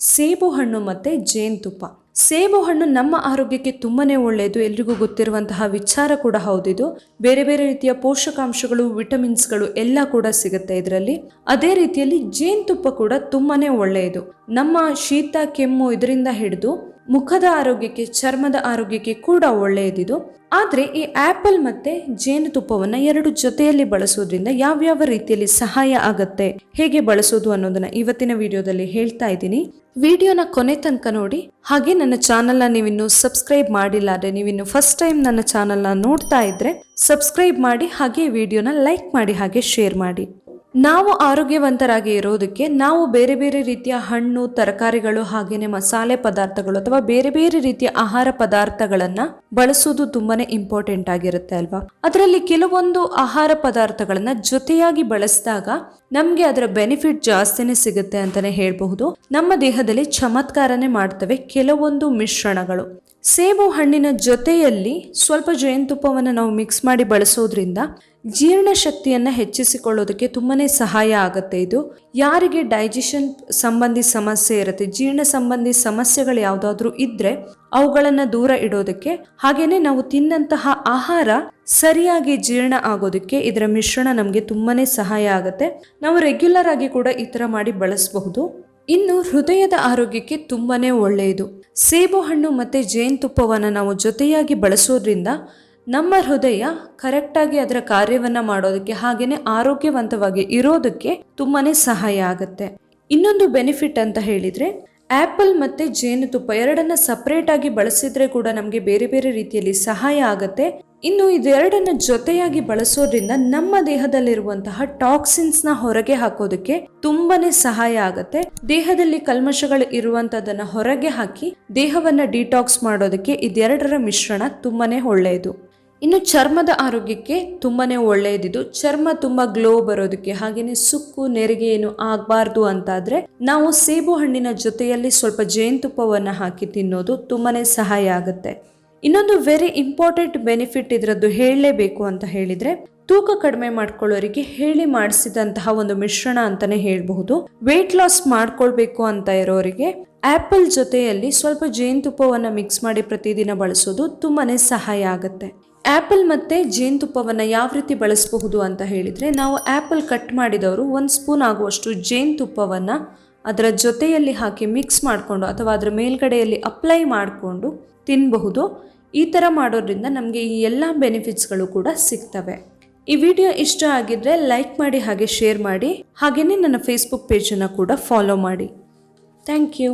ಸೇಬು ಹಣ್ಣು ಮತ್ತು ಜೇನುತುಪ್ಪ. ಸೇಬು ಹಣ್ಣು ನಮ್ಮ ಆರೋಗ್ಯಕ್ಕೆ ತುಂಬಾನೇ ಒಳ್ಳೆಯದು. ಎಲ್ರಿಗೂ ಗೊತ್ತಿರುವಂತಹ ವಿಚಾರ ಕೂಡ ಹೌದಿದು. ಬೇರೆ ಬೇರೆ ರೀತಿಯ ಪೋಷಕಾಂಶಗಳು, ವಿಟಮಿನ್ಸ್ಗಳು ಎಲ್ಲ ಕೂಡ ಸಿಗುತ್ತೆ ಇದರಲ್ಲಿ. ಅದೇ ರೀತಿಯಲ್ಲಿ ಜೇನುತುಪ್ಪ ಕೂಡ ತುಂಬಾನೇ ಒಳ್ಳೆಯದು. ನಮ್ಮ ಶೀತ, ಕೆಮ್ಮು ಇದರಿಂದ ಹಿಡಿದು ಮುಖದ ಆರೋಗ್ಯಕ್ಕೆ, ಚರ್ಮದ ಆರೋಗ್ಯಕ್ಕೆ ಕೂಡ ಒಳ್ಳೆಯದಿದು. ಆದರೆ ಈ ಆಪಲ್ ಮತ್ತೆ ಜೇನುತುಪ್ಪವನ್ನ ಎರಡು ಜೊತೆಯಲ್ಲಿ ಬಳಸೋದ್ರಿಂದ ಯಾವ್ಯಾವ ರೀತಿಯಲ್ಲಿ ಸಹಾಯ ಆಗತ್ತೆ, ಹೇಗೆ ಬಳಸೋದು ಅನ್ನೋದನ್ನ ಇವತ್ತಿನ ವಿಡಿಯೋದಲ್ಲಿ ಹೇಳ್ತಾ ಇದ್ದೀನಿ. ವಿಡಿಯೋನ ಕೊನೆ ತನಕ ನೋಡಿ. ಹಾಗೆ ನನ್ನ ಚಾನಲ್ನ ನೀವಿನ್ನು ಸಬ್ಸ್ಕ್ರೈಬ್ ಮಾಡಿಲ್ಲ ಅಂದ್ರೆ ನೀವಿನ್ನು ಫಸ್ಟ್ ಟೈಮ್ ನನ್ನ ಚಾನಲ್ನ ನೋಡ್ತಾ ಇದ್ರೆ ಸಬ್ಸ್ಕ್ರೈಬ್ ಮಾಡಿ, ಹಾಗೆ ವಿಡಿಯೋನ ಲೈಕ್ ಮಾಡಿ, ಹಾಗೆ ಶೇರ್ ಮಾಡಿ. ನಾವು ಆರೋಗ್ಯವಂತರಾಗಿ ಇರೋದಕ್ಕೆ ನಾವು ಬೇರೆ ಬೇರೆ ರೀತಿಯ ಹಣ್ಣು, ತರಕಾರಿಗಳು ಹಾಗೆಯೇ ಮಸಾಲೆ ಪದಾರ್ಥಗಳು ಅಥವಾ ಬೇರೆ ಬೇರೆ ರೀತಿಯ ಆಹಾರ ಪದಾರ್ಥಗಳನ್ನ ಬಳಸೋದು ತುಂಬಾನೇ ಇಂಪಾರ್ಟೆಂಟ್ ಆಗಿರುತ್ತೆ ಅಲ್ವಾ? ಅದರಲ್ಲಿ ಕೆಲವೊಂದು ಆಹಾರ ಪದಾರ್ಥಗಳನ್ನ ಜೊತೆಯಾಗಿ ಬಳಸಿದಾಗ ನಮ್ಗೆ ಅದರ ಬೆನಿಫಿಟ್ ಜಾಸ್ತಿನೇ ಸಿಗುತ್ತೆ ಅಂತಾನೆ ಹೇಳ್ಬಹುದು. ನಮ್ಮ ದೇಹದಲ್ಲಿ ಚಮತ್ಕಾರನೇ ಮಾಡ್ತವೆ ಕೆಲವೊಂದು ಮಿಶ್ರಣಗಳು. ಸೇಬು ಹಣ್ಣಿನ ಜೊತೆಯಲ್ಲಿ ಸ್ವಲ್ಪ ಜೇನುತುಪ್ಪವನ್ನು ನಾವು ಮಿಕ್ಸ್ ಮಾಡಿ ಬಳಸೋದ್ರಿಂದ ಜೀರ್ಣಶಕ್ತಿಯನ್ನು ಹೆಚ್ಚಿಸಿಕೊಳ್ಳೋದಕ್ಕೆ ತುಂಬಾ ಸಹಾಯ ಆಗುತ್ತೆ ಇದು. ಯಾರಿಗೆ ಡೈಜೆಷನ್ ಸಂಬಂಧಿ ಸಮಸ್ಯೆ ಇರುತ್ತೆ, ಜೀರ್ಣ ಸಂಬಂಧಿ ಸಮಸ್ಯೆಗಳು ಯಾವುದಾದ್ರೂ ಇದ್ರೆ ಅವುಗಳನ್ನು ದೂರ ಇಡೋದಕ್ಕೆ ಹಾಗೆಯೇ ನಾವು ತಿನ್ನಂತಹ ಆಹಾರ ಸರಿಯಾಗಿ ಜೀರ್ಣ ಆಗೋದಕ್ಕೆ ಇದರ ಮಿಶ್ರಣ ನಮಗೆ ತುಂಬಾ ಸಹಾಯ ಆಗುತ್ತೆ. ನಾವು ರೆಗ್ಯುಲರ್ ಆಗಿ ಕೂಡ ಈ ಥರ ಮಾಡಿ ಬಳಸಬಹುದು. ಇನ್ನು ಹೃದಯದ ಆರೋಗ್ಯಕ್ಕೆ ತುಂಬಾ ಒಳ್ಳೆಯದು. ಸೇಬು ಹಣ್ಣು ಮತ್ತು ಜೇನುತುಪ್ಪವನ್ನು ನಾವು ಜೊತೆಯಾಗಿ ಬಳಸೋದ್ರಿಂದ ನಮ್ಮ ಹೃದಯ ಕರೆಕ್ಟಾಗಿ ಅದರ ಕಾರ್ಯವನ್ನು ಮಾಡೋದಕ್ಕೆ ಹಾಗೆಯೇ ಆರೋಗ್ಯವಂತವಾಗಿ ಇರೋದಕ್ಕೆ ತುಂಬಾ ಸಹಾಯ ಆಗುತ್ತೆ. ಇನ್ನೊಂದು ಬೆನಿಫಿಟ್ ಅಂತ ಹೇಳಿದ್ರೆ ಆಪಲ್ ಮತ್ತೆ ಜೇನುತುಪ್ಪ ಎರಡನ್ನ ಸಪ್ರೇಟ್ ಆಗಿ ಬಳಸಿದ್ರೆ ಕೂಡ ನಮಗೆ ಬೇರೆ ಬೇರೆ ರೀತಿಯಲ್ಲಿ ಸಹಾಯ ಆಗುತ್ತೆ. ಇನ್ನು ಇದೆರಡನ್ನ ಜೊತೆಯಾಗಿ ಬಳಸೋದ್ರಿಂದ ನಮ್ಮ ದೇಹದಲ್ಲಿರುವಂತಹ ಟಾಕ್ಸಿನ್ಸ್ನ ಹೊರಗೆ ಹಾಕೋದಕ್ಕೆ ತುಂಬಾನೇ ಸಹಾಯ ಆಗುತ್ತೆ. ದೇಹದಲ್ಲಿ ಕಲ್ಮಶಗಳು ಇರುವಂತದನ್ನ ಹೊರಗೆ ಹಾಕಿ ದೇಹವನ್ನ ಡಿಟಾಕ್ಸ್ ಮಾಡೋದಕ್ಕೆ ಇದೆರಡರ ಮಿಶ್ರಣ ತುಂಬಾನೇ ಒಳ್ಳೆಯದು. ಇನ್ನು ಚರ್ಮದ ಆರೋಗ್ಯಕ್ಕೆ ತುಂಬಾ ಒಳ್ಳೆಯದಿದು. ಚರ್ಮ ತುಂಬ ಗ್ಲೋ ಬರೋದಕ್ಕೆ ಹಾಗೇನೆ ಸುಕ್ಕು, ನೆರಿಗೆ ಏನು ಆಗಬಾರ್ದು ಅಂತಾದ್ರೆ ನಾವು ಸೇಬು ಹಣ್ಣಿನ ಜೊತೆಯಲ್ಲಿ ಸ್ವಲ್ಪ ಜೇನುತುಪ್ಪವನ್ನು ಹಾಕಿ ತಿನ್ನೋದು ತುಂಬಾ ಸಹಾಯ ಆಗುತ್ತೆ. ಇನ್ನೊಂದು ವೆರಿ ಇಂಪಾರ್ಟೆಂಟ್ ಬೆನಿಫಿಟ್ ಇದರದ್ದು ಹೇಳಲೇಬೇಕು ಅಂತ ಹೇಳಿದ್ರೆ ತೂಕ ಕಡಿಮೆ ಮಾಡ್ಕೊಳ್ಳೋರಿಗೆ ಹೇಳಿ ಮಾಡಿಸಿದಂತಹ ಒಂದು ಮಿಶ್ರಣ ಅಂತಾನೆ ಹೇಳಬಹುದು. ವೆಯ್ಟ್ ಲಾಸ್ ಮಾಡ್ಕೊಳ್ಬೇಕು ಅಂತ ಇರೋರಿಗೆ ಆಪಲ್ ಜೊತೆಯಲ್ಲಿ ಸ್ವಲ್ಪ ಜೇನುತುಪ್ಪವನ್ನು ಮಿಕ್ಸ್ ಮಾಡಿ ಪ್ರತಿದಿನ ಬಳಸೋದು ತುಂಬಾನೇ ಸಹಾಯ ಆಗುತ್ತೆ. ಆಪಲ್ ಮತ್ತು ಜೇನುತುಪ್ಪವನ್ನು ಯಾವ ರೀತಿ ಬಳಸಬಹುದು ಅಂತ ಹೇಳಿದರೆ, ನಾವು ಆ್ಯಪಲ್ ಕಟ್ ಮಾಡಿದವರು ಒಂದು ಸ್ಪೂನ್ ಆಗುವಷ್ಟು ಜೇನುತುಪ್ಪವನ್ನು ಅದರ ಜೊತೆಯಲ್ಲಿ ಹಾಕಿ ಮಿಕ್ಸ್ ಮಾಡಿಕೊಂಡು ಅಥವಾ ಅದರ ಮೇಲ್ಗಡೆಯಲ್ಲಿ ಅಪ್ಲೈ ಮಾಡಿಕೊಂಡು ತಿನ್ನಬಹುದು ಈ ಥರ ಮಾಡೋದ್ರಿಂದ ನಮಗೆ ಈ ಎಲ್ಲ ಬೆನಿಫಿಟ್ಸ್ಗಳು ಕೂಡ ಸಿಗ್ತವೆ. ಈ ವಿಡಿಯೋ ಇಷ್ಟ ಆಗಿದ್ರೆ ಲೈಕ್ ಮಾಡಿ ಹಾಗೆ ಶೇರ್ ಮಾಡಿ ಹಾಗೆಯೇ ನನ್ನ ಫೇಸ್ಬುಕ್ ಪೇಜನ್ನು ಕೂಡ ಫಾಲೋ ಮಾಡಿ. Thank you